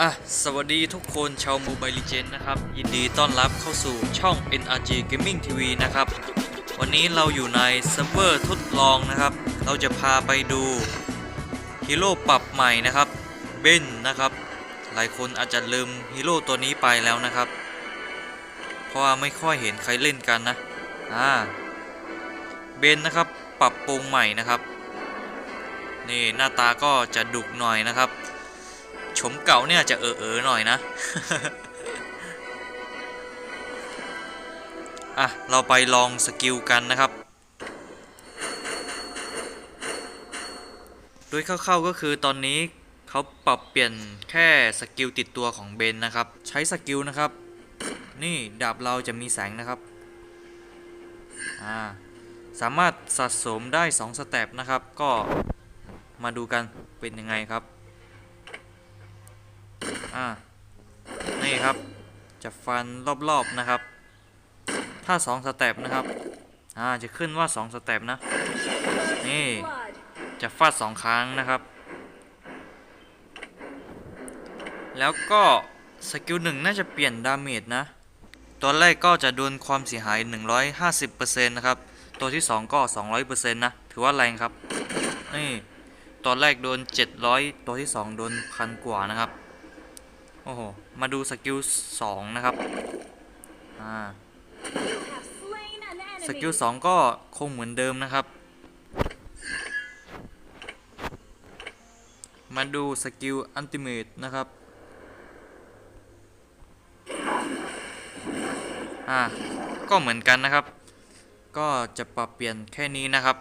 อะ สวัสดีทุกคนชาวโมบายลิเจนนะครับ ยินดีต้อนรับเข้าสู่ช่อง NRG Gaming TV นะครับ วันนี้เราอยู่ในเซิร์ฟเวอร์ทดลองนะครับ เราจะพาไปดูฮีโร่ปรับใหม่นะครับเบนนะครับ หลายคนอาจจะลืมฮีโร่ตัวนี้ไปแล้วนะครับ เพราะว่าไม่ค่อยเห็นใครเล่นกันนะอ่าเบนนะครับปรับปรุงใหม่นะครับ นี่หน้าตาก็จะดุกหน่อยนะครับ มเก่าเนี่ยจะเออเออหน่อยนะอะ เราไปลองสกิลกันนะครับ โดยคร่าวๆก็คือตอนนี้เขาปรับเปลี่ยนแค่สกิลติดตัวของเบนนะครับ ใช้สกิลนะครับ นี่ดาบเราจะมีแสงนะครับ อ่า สามารถสะสมได้ 2 สเต็ปนะครับ ก็มาดูกันเป็นยังไงครับ อ่านี่ครับจะฟันรอบๆนะครับ ถ้า2สเต็ปนะครับอ่าจะขึ้นว่า 2สเต็ปนะนี่จะฟาด 2 ครั้งนะครับ แล้วก็สกิลหนึ่งน่าจะเปลี่ยนดาเมจนะ ตัวแรกก็จะโดนความเสียหาย 150%นะครับ ตัวที่ 2 ก็ 200%นะ ถือว่าแรงครับ นี่ตอนแรกโดน 700 ตัวที่ 2 โดนพันกว่านะครับ โอ้โห มาดูสกิล2นะครับ อ่า สกิล2ก็คงเหมือนเดิมนะครับ มาดูสกิลอันติเมตนะครับ อ่า ก็เหมือนกันนะครับ ก็จะปรับเปลี่ยนแค่นี้นะครับ